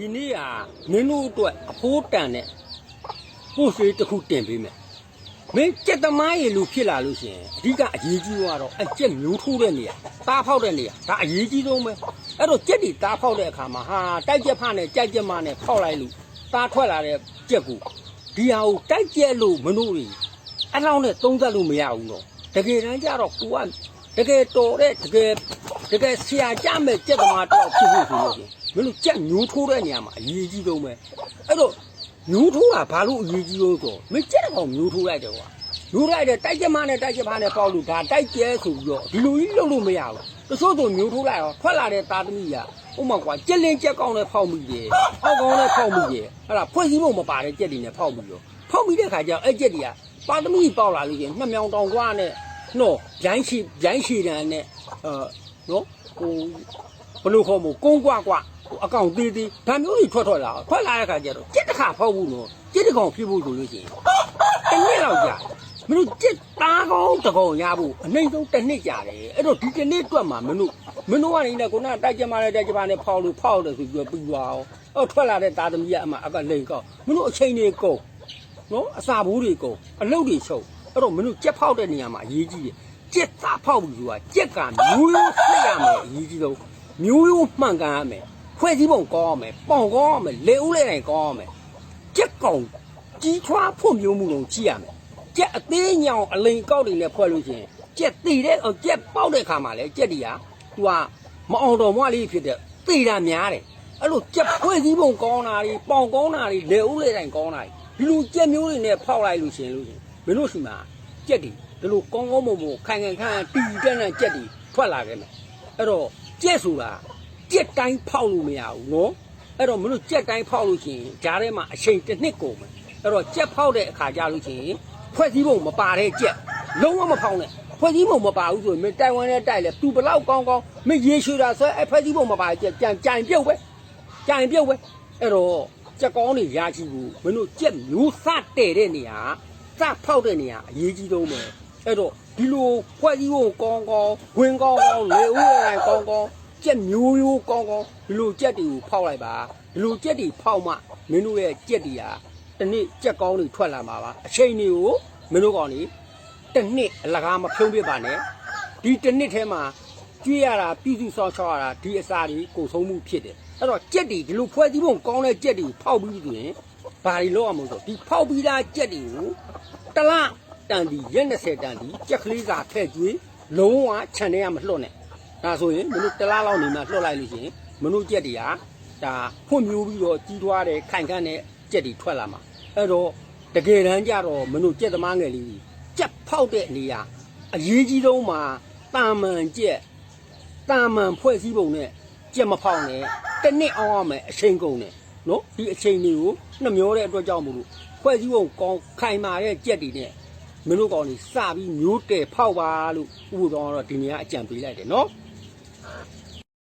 ဒီနေ့ကမင်းတို့အတွက်အဖိုးတန်တဲ့ပို့ဆွေးတစ်ခုတင်ပေးမယ်မင်းကြက်သမားရေလူဖြစ်လာလို့ရှိရင်အဓိကအရေးကြီးသွားတော့အကြက်မျိုးထိုးတဲ့နေရာတားဖောက်တဲ့နေရာဒါအရေးကြီးဆုံးပဲအဲ့တော့ကြက်ဒီတားဖောက်တဲ့အခါမှာဟာတိုက်ကြက်ဖနဲ့ကြိုက်ကြက်မနဲ့ဖောက်လိုက်လို့တားထွက်လာတဲ့ကြက်ကိုဒီဟာကိုတိုက်ကြက်လို့မလို့တွေအဲ့လောက်နဲ့သုံးသပ်လို့မရဘူးတော့တကယ်တမ်းကျတော့ကိုကတကယ်တော်တဲ့တကယ် တကယ်ဆရာကြမဲ့ကြက်သမားတော့ဖြစ်ဖို့ဆိုလို့ရှိရင်မင်းတို့ကြက်မျိုးထိုးတဲ့နေရာမှာအရေးကြီးဆုံးပဲအဲ့တော့မျိုးထိုးတာဘာလို့အရေးကြီးလို့ဆိုမကြက်ကောင်မျိုးထိုးလိုက်တယ်ကွာမျိုးလိုက်တယ်တိုက်ကြမနဲ့တိုက်ကြမနဲ့ပေါက်လို့ဒါတိုက်ကျဲဆိုပြီးတော့ဒီလိုကြီးလုပ်လို့မရဘူးတချို့ဆိုမျိုးထိုးလိုက်အောင်ထွက်လာတဲ့သားသမီးကဥမာကွာကြက်လင်းကြက်ကောင်နဲ့ဖောက်မိတယ်အောက်ကောင်နဲ့ဖောက်မိတယ်အဲ့ဒါဖွဲ့စည်းဖို့မပါတဲ့ကြက်တွေနဲ့ဖောက်ပြီးတော့ဖောက်ပြီးတဲ့ခါကျတော့အဲ့ကြက်တွေကသားသမီးပေါက်လာလို့ချင်းနှစ်မြောင်တောင်ကွာနဲ့နော်ရိုင်းရှိရိုင်းရှိတန်နဲ့အဲ နော်ဟိုဘလို့ခေါ်မို့ကုန်းကွာကွာဟိုအကောင်သေးသေးဒါမျိုးတွေထွက်ထွက်လာအောင်ထွက်လာတဲ့ခါကျတော့ကြက်တစ်ခါဖောက်ဘူးနော်ကြက်တစ်ကောင်ဖြစ်ဖို့ဆိုလို့ရှိရင်တစ်နှစ်လောက်ကြာမင်းတို့ကြက်သားကောင်းတစ်ကောင်ရဖို့အနှိမ့်ဆုံးတစ်နှစ်ကြာတယ်အဲ့တော့ဒီတစ်နှစ်အတွက်မှာမင်းတို့မင်းတို့ကနေနဲ့ခုနတိုက်ကြမှာနဲ့တိုက်ကြမှာနဲ့ဖောက်လို့ဖောက်တယ်ဆိုပြီးတော့ပြီးသွားအောင်အဲ့ထွက်လာတဲ့သားသမီးကအမှအကလိန်ကောက်မင်းတို့အချိန်တွေကုန်နော်အစာဘိုးတွေကုန်အလုပ်တွေချုပ်အဲ့တော့မင်းတို့ကြက်ဖောက်တဲ့နေရာမှာအရေးကြီးတယ် ကြက်သားဖောက်ပြီးဆိုတာကြက်ကမျိုးရိုးဆက်ရမယ်အရေးကြီးဆုံးမျိုးရိုးမှန်ကန်ရမယ်ဖွဲ့စည်းပုံကောင်းရမယ်ပေါင်ကောင်းရမယ်လေဦးလေတိုင်းကောင်းရမယ်ကြက်ကောင်ကြီးထွားဖွံ့ဖြိုးမှုလုံးကြည့်ရမယ်ကြက်အသေးညောင်အလိန်ကောက်တွေနဲ့ဖွဲ့လို့ရှိရင်ကြက်တည်တဲ့အောင်ကြက်ပေါက်တဲ့ခါမှာလေကြက်တွေကသူကမအောင်တော်မွားလေးဖြစ်တဲ့တည်တာများတယ်အဲ့လိုကြက်ဖွဲ့စည်းပုံကောင်းတာတွေပေါင်ကောင်းတာတွေလေဦးလေတိုင်းကောင်းတာတွေဒီလိုကြက်မျိုးတွေနဲ့ဖောက်လိုက်လို့ရှိရင်လို့ရှိရင်မင်းတို့ရှိမှာကြက်တွေ ဒီလိုကောင်းကောင်းမွန်မွန်ခိုင်ခိုင်ခန့်ခန့်တီတက်တဲ့ကြက်တွေထွက်လာခဲ့မယ်အဲ့တော့ကြက်ဆိုတာကြက်တိုင်းဖောက်လို့မရဘူးနော်အဲ့တော့မင်းတို့ကြက်တိုင်းဖောက်လို့ရှိရင်ဂျားထဲမှာအချိန်တစ်နှစ်ကုန်မယ်အဲ့တော့ကြက်ဖောက်တဲ့အခါကြလို့ရှိရင်ဖွဲ့စည်းပုံမပါတဲ့ကြက်လုံးဝမဖောက်နဲ့ဖွဲ့စည်းပုံမပါဘူးဆိုရင်မင်းတိုင်ဝမ်နဲ့တိုက်လဲသူဘလောက်ကောင်းကောင်းမင်းရေရွှေတာဆိုအဲ့ဖွဲ့စည်းပုံမပါတဲ့ကြက်ကြံကြံပြုတ်ပဲကြံပြုတ်ပဲအဲ့တော့ကြက်ကောင်းတွေရာချီဘူးမင်းတို့ကြက်မျိုးစတဲ့တဲ့နေရာစဖောက်တဲ့နေရာအရေးကြီးဆုံးပဲ အဲ့တော့ဒီလိုဖွဲ့စည်းပုံကောင်းကောင်းဝင်ကောင်းကောင်းလေဦးရတိုင်းကောင်းကောင်းကြက်မျိုးရိုးကောင်းကောင်းဒီလိုကြက်တွေကိုဖောက်လိုက်ပါဒီလိုကြက်တွေဖောက်မှမင်းတို့ရဲ့ကြက်တွေကတနေ့ကြက်ကောင်းတွေထွက်လာမှာပါအချိန်တွေကိုမင်းတို့ကောင်တွေတစ်နှစ်အလကားမဖြုံးပြပါနဲ့ဒီတစ်နှစ်ထဲမှာကြွေးရတာပြည်စုဆောက်ချောက်ရတာဒီအစာတွေကိုဆုံးမှုဖြစ်တယ်အဲ့တော့ကြက်တွေဒီလိုဖွဲ့စည်းပုံကောင်းတဲ့ကြက်တွေကိုဖောက်ပြီးဆိုရင်ဘာတွေလုပ်ရမလို့ဆိုဒီဖောက်ပြီးသားကြက်တွေကိုတလား တန်ဒီရက်20တန်ဒီကြက်ကလေးစာထည့်ကျွေးလုံးဝခြံထဲကမလွတ်နဲ့ဒါဆိုရင်မင်းတို့တစ်လားလောက်နေမှလွှတ်လိုက်လို့ရှိရင်မင်းတို့ကြက်တွေကဒါဖွံ့ဖြိုးပြီးတော့ကြီးထွားတဲ့ခိုင်ခန့်တဲ့ကြက်တွေထွက်လာမှာအဲ့တော့တကယ်တမ်းကျတော့မင်းတို့ကြက်သမားငယ်လေးကြီးကြက်ဖောက်တဲ့နေရာအရေးကြီးဆုံးမှာတာမန်ကြက်တာမန်ဖွဲ့စည်းပုံနဲ့ကြက်မဖောက်နဲ့တစ်နှစ်အောင်ရမယ်အချိန်ကုန်တယ်နော်ဒီအချိန်တွေကိုနှမျောတဲ့အတွက်ကြောင့်မို့လို့ဖွဲ့စည်းပုံကောင်းခိုင်မာတဲ့ကြက်တွေနဲ့ မင်းတို့ကောင်တွေစပြီးမျိုးတယ်ဖောက်ပါလို့ဥပဒေတော်ကတော့ဒီနေရာအကြံပေးလိုက်တယ်နော်